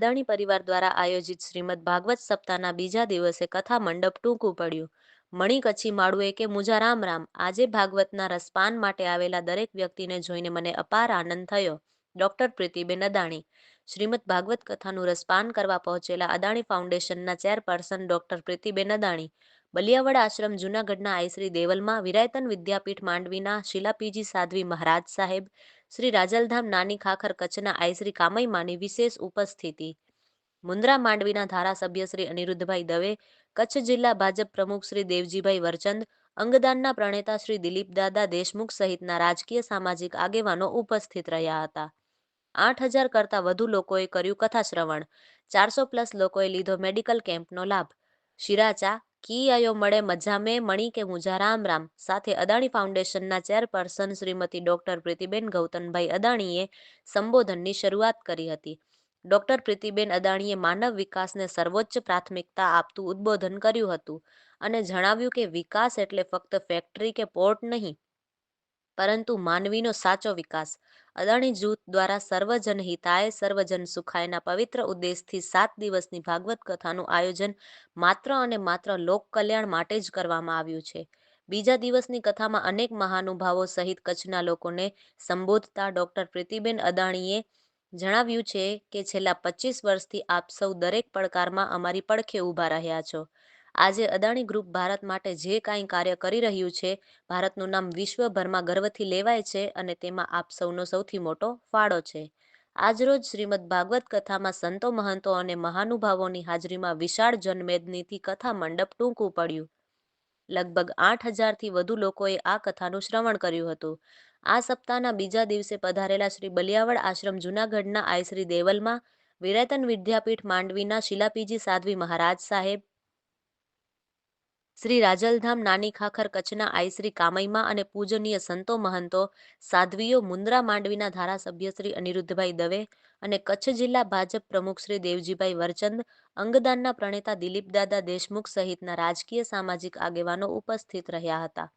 અદાણી પરિવાર દ્વારા આયોજિત શ્રીમદ ભાગવત સપ્તાહના બીજા દિવસે કથા મંડપ ટૂંકું પડ્યું. મણી કચ્છી માળુએ કે મુજા રામ. રામ આજે ભાગવતના રસપાન માટે આવેલા દરેક વ્યક્તિને જોઈને મને અપાર આનંદ થયો. ડોક્ટર પ્રીતિબેન અદાણી. શ્રીમદ ભાગવત કથાનું રસપાન કરવા પહોંચેલા અદાણી ફાઉન્ડેશનના ચેરપર્સન ડોક્ટર પ્રીતિબેન અદાણી. બલિયાવડ આશ્રમ, જૂનાગઢના આઈશ્રી દેવલમાં વિરાયતન વિદ્યાપીઠ માંડવીના શિલાપીજી સાધ્વી મહારાજ સાહેબ શ્રી રાજલધામ નાની ખાખર કચ્છના આઈશ્રી કામયમાની વિશેષ ઉપસ્થિતિ. મુન્દ્રા માંડવીના ધારાસભ્ય શ્રી અનિરુદ્ધભાઈ દવે, કચ્છ જિલ્લા ભાજપ પ્રમુખ શ્રી દેવજીભાઈ વરચંદ, અંગદાનના પ્રણેતા શ્રી દિલીપ દાદા દેશમુખ સહિતના રાજકીય સામાજિક આગેવાનો ઉપસ્થિત રહ્યા હતા. આઠ હજાર કરતાં વધુ લોકોએ કર્યું કથા શ્રવણ ચારસો પ્લસ લોકોએ લીધો મેડિકલ કેમ્પનો લાભ. શિરાચા કી આયો મળે મજામે મણી કે મુજા રામ રામ. સાથે અદાણી ફાઉન્ડેશનના ચેરપર્સન શ્રીમતી ડોક્ટર પ્રીતિબેન ગૌતમભાઈ અદાણીએ સંબોધનની શરૂઆત કરી હતી. ડોક્ટર પ્રીતિબેન અદાણીએ માનવ વિકાસને સર્વોચ્ચ પ્રાથમિકતા આપતું ઉદ્બોધન કર્યું હતું અને જણાવ્યું કે વિકાસ એટલે ફક્ત ફેક્ટરી કે પોર્ટ નહીં પરંતુ માનવીનો સાચો વિકાસ. અદાણી જૂથ દ્વારા સર્વજન હિતાય, સર્વજન સુખાયના પવિત્ર ઉદ્દેશથી સાત દિવસની ભાગવત કથાનું આયોજન માત્ર અને માત્ર લોક કલ્યાણ માટે જ કરવામાં આવ્યું છે. બીજા દિવસની કથામાં અનેક મહાનુભાવો સહિત કચ્છના લોકોને સંબોધતા ડોક્ટર પ્રીતિબેન અદાણીએ જણાવ્યું છે કે છેલ્લા પચીસ વર્ષથી આપ સૌ દરેક પડકારમાં અમારી પડખે ઊભા રહ્યા છો. આજે અદાણી ગ્રુપ ભારત માટે જે કાંઈ કાર્ય કરી રહ્યું છે, ભારતનું નામ વિશ્વભરમાં ગર્વથી લેવાય છે અને તેમાં આપ સૌનો સૌથી મોટો ફાળો છે. આજરોજ શ્રીમદ ભાગવત કથામાં સંતો મહંતો અને મહાનુભાવોની હાજરીમાં વિશાળ જનમેદનીથી કથા મંડપ ટૂંકું પડ્યું. લગભગ આઠ હજારથી વધુ લોકોએ આ કથાનું શ્રવણ કર્યું હતું. આ સપ્તાહના બીજા દિવસે પધારેલા શ્રી બલિયાવળ આશ્રમ જૂનાગઢના આયશ્રી દેવલમાં, વિરેતન વિદ્યાપીઠ માંડવીના શિલાપીજી સાધ્વી મહારાજ સાહેબ શ્રી રાજલધામ નાની ખાખર કચ્છના આઈશ્રી કામયમાં અને પૂજનીય સંતો મહંતો સાધ્વીઓ મુન્દ્રા માંડવીના ધારાસભ્ય શ્રી અનિરુદ્ધભાઈ દવે અને કચ્છ જિલ્લા ભાજપ પ્રમુખ શ્રી દેવજીભાઈ વરચંદ, અંગદાનના પ્રણેતા દિલીપદાદા દેશમુખ સહિતના રાજકીય સામાજિક આગેવાનો ઉપસ્થિત રહ્યા હતા.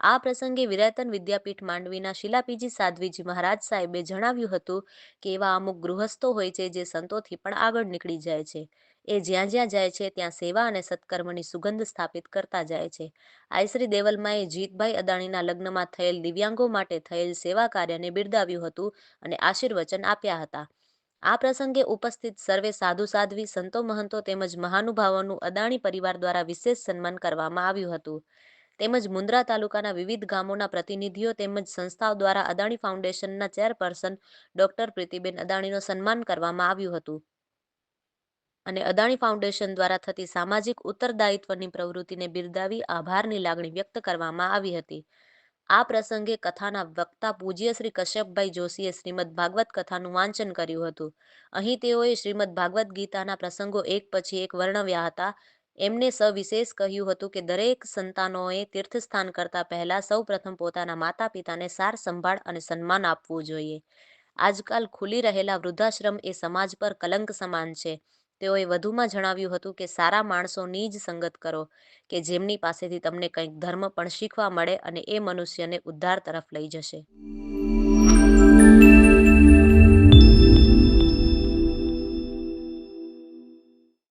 આ પ્રસંગે વિરાતન વિદ્યાપીઠ માંડવીના શિલાપીજી સાધ્વીજી મહારાજ સાહેબે જણાવ્યું હતું કે એવા અમુક ગૃહસ્થો હોય છે જે સંતોથી પણ આગળ નીકળી જાય છે. એ જ્યાં જ્યાં જાય છે, ત્યાં સેવા અને સત્કર્મની સુગંધ સ્થાપિત કરતા જાય છે. આઈશ્રી દેવલમાએ જીતભાઈ અદાણીના લગ્નમાં થયેલ દિવ્યાંગો માટે થયેલ સેવા કાર્યને બિરદાવ્યું હતું અને આશીર્વચન આપ્યા હતા. આ પ્રસંગે ઉપસ્થિત સર્વે સાધુ, સાધ્વી, સંતો, મહંતો તેમજ મહાનુભાવોનું અદાણી પરિવાર દ્વારા વિશેષ સન્માન કરવામાં આવ્યું હતું. તેમજ મુન્દ્રા તાલુકાના વિવિધ ગામોના પ્રતિનિધિઓ તેમજ સંસ્થાઓ દ્વારા અદાણી ફાઉન્ડેશનના ચેરપર્સન ડોક્ટર પ્રીતિબેન અદાણીનું સન્માન કરવામાં આવ્યું હતું. અને અદાણી ફાઉન્ડેશન દ્વારા થતી સામાજિક ઉત્તરદાયિત્વની પ્રવૃત્તિને બિરદાવી આભારની લાગણી વ્યક્ત કરવામાં આવી હતી. આ પ્રસંગે કથાના વક્તા પૂજ્ય શ્રી કશ્યપભાઈ જોશીએ શ્રીમદ ભાગવત કથાનું વાંચન કર્યું હતું. અહીં તેઓએ શ્રીમદ ભાગવત ગીતાના પ્રસંગો એક પછી એક વર્ણવ્યા હતા. એમને સવિશેષ કહ્યું હતું કે દરેક સંતાનોએ તીર્થસ્થાન કરતા પહેલા સૌ પ્રથમ પોતાના માતા પિતાને સાર સંભાળ અને સન્માન આપવું જોઈએ. આજકાલ ખુલી રહેલા વૃદ્ધાશ્રમ એ સમાજ પર કલંક સમાન છે. તેઓએ વધુમાં જણાવ્યું હતું કે, સારા માણસોની જ સંગત કરો, કે જેમની પાસેથી તમને કંઈક ધર્મ પણ શીખવા મળે અને એ મનુષ્યને ઉદ્ધાર તરફ લઈ જશે.